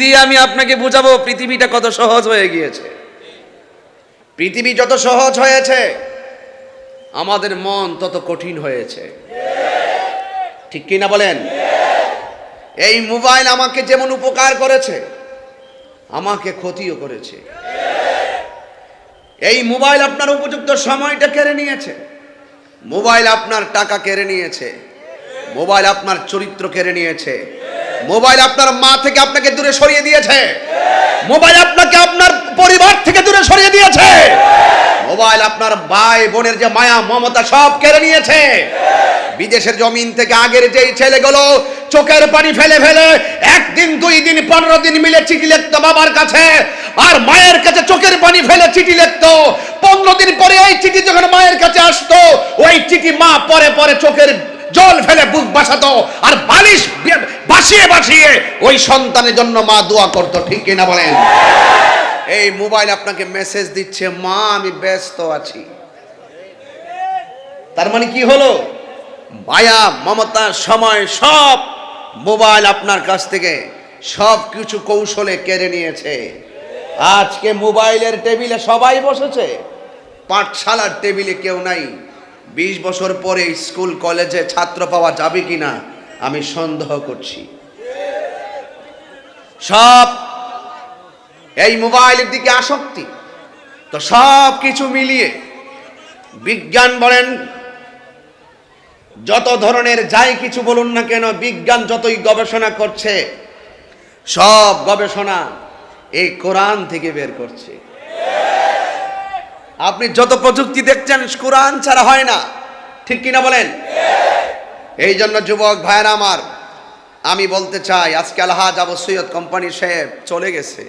দিয়ে আমি আপনাকে বুঝাবো পৃথিবীটা কত সহজ হয়ে গিয়েছে। পৃথিবী যত সহজ হয়েছে, আমাদের মন তত কঠিন হয়েছে। ঠিক কি না বলেন? এই মোবাইল আমাকে যেমন উপকার করেছে, আমাকে ক্ষতিও করেছে। এই মোবাইল আপনার উপযুক্ত সময়টা কেড়ে নিয়েছে। মোবাইল আপনার টাকা কেড়ে নিয়েছে। মোবাইল আপনার চরিত্র কেড়ে নিয়েছে। মোবাইল আপনার মা থেকে আপনাকে দূরে সরিয়ে দিয়েছে। মোবাইল আপনাকে আপনার পরিবার থেকে দূরে সরিয়ে দিয়েছে। মোবাইল আপনার ভাই বোনের যে মায়া, মমতা সব কেড়ে নিয়েছে। বিদেশের জমিন থেকে আগের যেই ছেলেগুলো চোখের পানি ফেলে ফেলে একদিন, দুই দিন, পনেরো দিন মিলে চিঠি লিখতো বাবার কাছে, আর মায়ের কাছে চোখের পানি ফেলে চিঠি লিখতো। পনেরো দিন পরে ওই চিঠি যখন মায়ের কাছে আসতো, ওই চিঠি মা পরে পরে চোখের জল ফেলে বুক বাসাতো, আর বালিশ বাসিয়ে বাসিয়ে। ওই সন্তানের জন্য মা দোয়া করতো, ঠিক কিনা বলেন? এই মোবাইল আপনাকে মেসেজ দিচ্ছে, মা, আমি ব্যস্ত আছি। তার মানে কি হলো? মায়া, মমতা, সময়, সব মোবাইল আপনার কাছ থেকে, সব কিছু কৌশলে কেড়ে নিয়েছে। আজকে মোবাইলের টেবিলে সবাই বসেছে। পাঠশালার টেবিলে কেউ নাই। বিশ বছর পরে স্কুল, কলেজে ছাত্র পাওয়া যাবে কিনা? আমি সন্দেহ করছি। সব এই মোবাইলের দিকে আসক্তি। তো সব কিছু মিলিয়ে বিজ্ঞান বলেন, যত ধরনের যাই কিছু বলুন না কেন, বিজ্ঞান যতই গবেষণা করছে, সব গবেষণা এই কোরআন থেকে বের করছে। আপনি যত প্রযুক্তি দেখছেন, কোরআন ছাড়া হয় না। ঠিক কিনা বলেন? এই জন্য যুবক ভাইয়ের আমার, আমি বলতে চাই, আজকে আলহাজ আবু সৈয়দ কোম্পানি সাহেব চলে গেছে।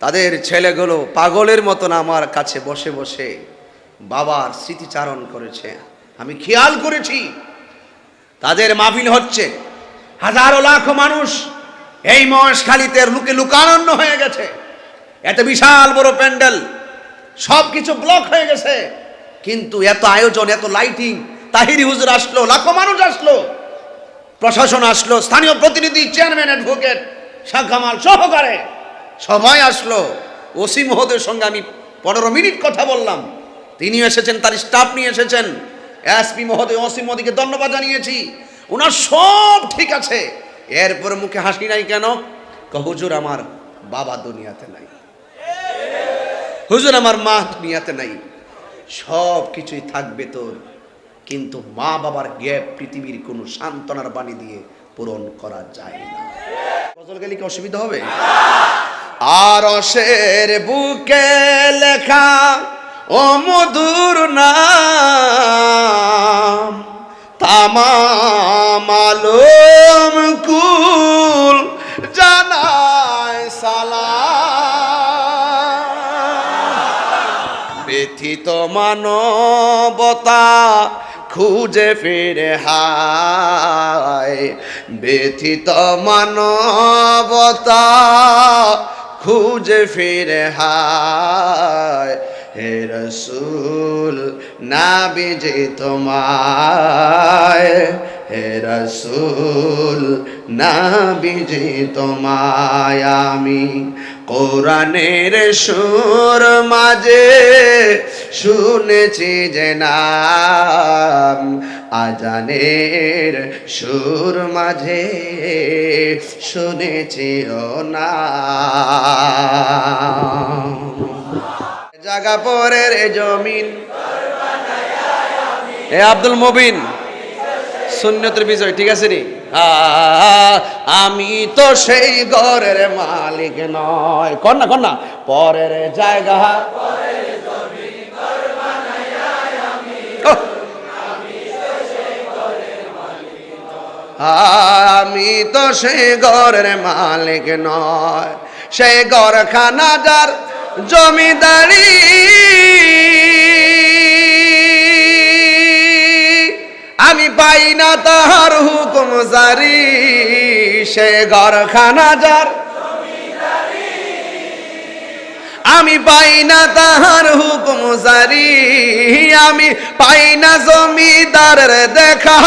তাদের ছেলেগুলো পাগলের মতন আমার কাছে বসে বসে বাবার স্মৃতিচারণ করেছে। আমি খেয়াল করেছি, তাদের মাহফিল হচ্ছে। হাজারো লাখো মানুষ এই মহেশখালীতে লুকে লুকানন্ন হয়ে গেছে। এত বিশাল বড় প্যান্ডেল সব কিছু ব্লক হয়ে গেছে। কিন্তু এত আয়োজন, এত লাইটিং তাহিরি হুজুর আসলো, লাখো মানুষ আসলো, প্রশাসন আসলো, স্থানীয় প্রতিনিধি চেয়ারম্যান অ্যাডভোকেট শাখামাল সহকারে সময় আসলো। ওসি মহোদয়ের সঙ্গে আমি পনেরো মিনিট কথা বললাম। তিনি এসেছেন, তার স্টাফ নিয়ে এসেছেন। এসপি মহোদয় ওসি মহোদয়কে ধন্যবাদ জানিয়েছি। ওনার সব ঠিক আছে। এরপরে মুখে হাসি নাই কেন? হুজুর, আমার বাবা দুনিয়াতে নাই। হুজুর, আমার মা দুনিয়াতে নাই। সব কিছুই থাকবে তোর কিন্তু মা বাবার গ্যাপ পৃথিবীর কোনো সান্ত্বনার বাণী দিয়ে পূরণ করা যায় না। গজল গেলে কি অসুবিধা হবে? আর অসের বুকে লেখা, ও মধুর নাম, তামাম আলম কুল জানায় সালাম। ব্যথিত মানবতা খুঁজে ফিরে হায়। ব্যথিত মানবতা খুঁজে ফিরে হায়। হে রসুল না বিজে তোমায়। হে রসুল না বিজে তোমায় আমি কোরআনের সুর মাঝে শুনেছি যে নাম, আজানের সুর মাঝে শুনেছি ও না জাগা পরের জমিন। এ আব্দুল মবিন। শূন্যতের বিষয় ঠিক আছে নি? আমি তো সেই ঘরের মালিক নয়। কর না পরের জায়গা। আমি তো সেই ঘরের মালিক নয়। সেই ঘরখানা যার জমিদারি। আমি পাই না তাহার হুকুম জারি, সে ঘরখানা যার। আমি পাই না তাহার হুকুম জারি, আমি পাই না জমিদারের দেখা।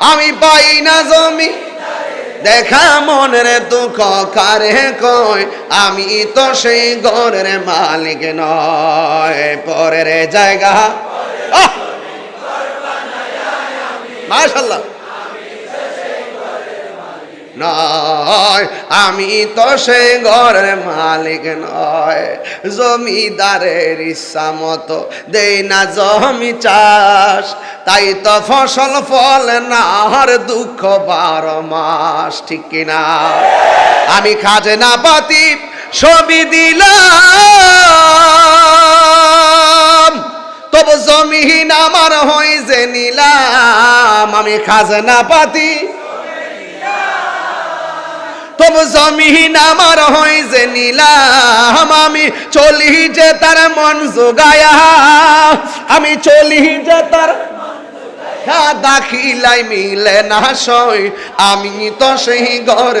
আমি পাই না জমি দেখা, মনের দুঃখ কারে কয়? আমি তো সেই ঘরের মালিক নয়, পরের জায়গা। আহ! মাশাল্লাহ নয়, আমি তো সে ঘরের মালিক নয়, জমিদারের ইচ্ছা মতো দেই না জমি চাষ। তাই তো ফসল ফলে না আর দুঃখ বারো মাস, ঠিক কিনা? আমি খাজনা পাতি ছবি দিলাম। আমি খাজনা পাতি তবু জমিহীন আমার হই যে নিলাম, আমি চলি যে তার মন যোগায়া আমি চলি যে তার হ্যাঁ দাখিলাই মিলে না সই, আমি তো সেই ঘর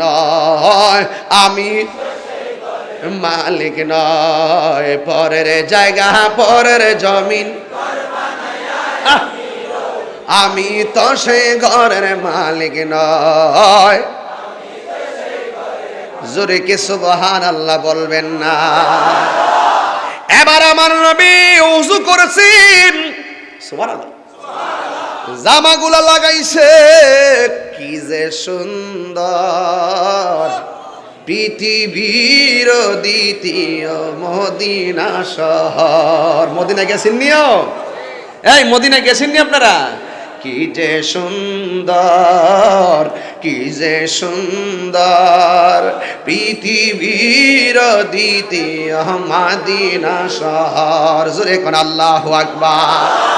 নয়, আমি মালিক নয়, পরের জায়গা, পরের জমিন! আমি তো সে ঘরের মালিক নয়। জোরে কে সুবহান আল্লাহ বলবেন না? এবার আমার নবী উজু করেছেন। জামাগুলা লাগাইছে। কি যে সুন্দর। পৃথিবীর দ্বিতীয় মদিনা শহর। মদিনা গেছেন নিও? এই মদিনা গেছেন নি আপনারা? কি যে সুন্দর কি যে সুন্দর। পৃথিবীর দ্বিতীয় মাদিনা শহর। জোরে কোন আল্লাহ আকবার।